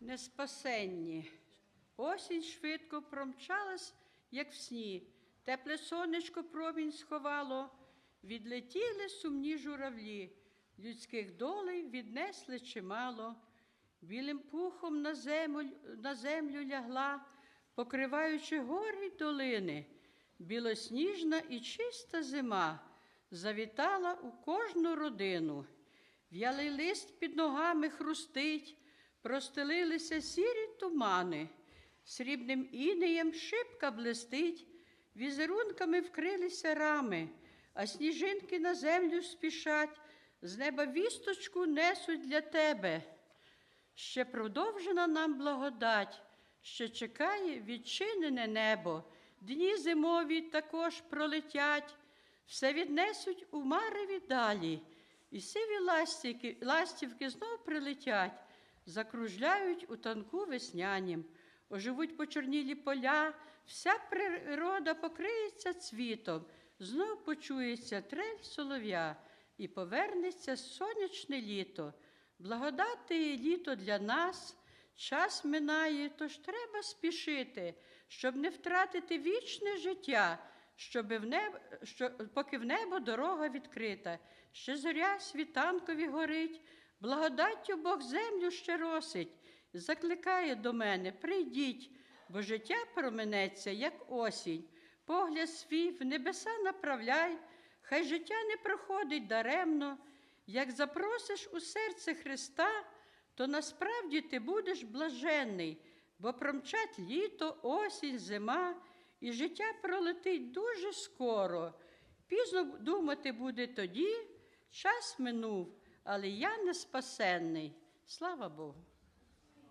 неспасенні. Осінь швидко промчалась, як в сні. Тепле сонечко промінь сховало, відлетіли сумні журавлі, людських долей віднесли чимало. Білим пухом на землю, на землю лягла, покриваючи гори й долини. Білосніжна і чиста зима завітала у кожну родину. В'ялий лист під ногами хрустить, простелилися сірі тумани, срібним інеєм шибка блистить, візерунками вкрилися рами, а сніжинки на землю спішать, з неба вісточку несуть для тебе. Ще продовжена нам благодать, ще чекає відчинене небо, дні зимові також пролетять, все віднесуть у мареві далі, і сиві ластівки, ластівки знов прилетять, закружляють у танку веснянім, оживуть почорнілі поля, вся природа покриється цвітом, знов почується трель солов'я, і повернеться сонячне літо. Благодати літо для нас, час минає, тож треба спішити, щоб не втратити вічне життя, щоб в небо, що, поки в небо дорога відкрита, ще зоря світанкові горить, благодаттю Бог землю ще росить, закликає до мене, прийдіть, бо життя променеться, як осінь, погляд свій в небеса направляй, хай життя не проходить даремно. Як запросиш у серце Христа, то насправді ти будеш блаженний, бо промчать літо, осінь, зима, і життя пролетить дуже скоро. Пізно думати буде тоді, час минув, але я не спасенний. Слава Богу.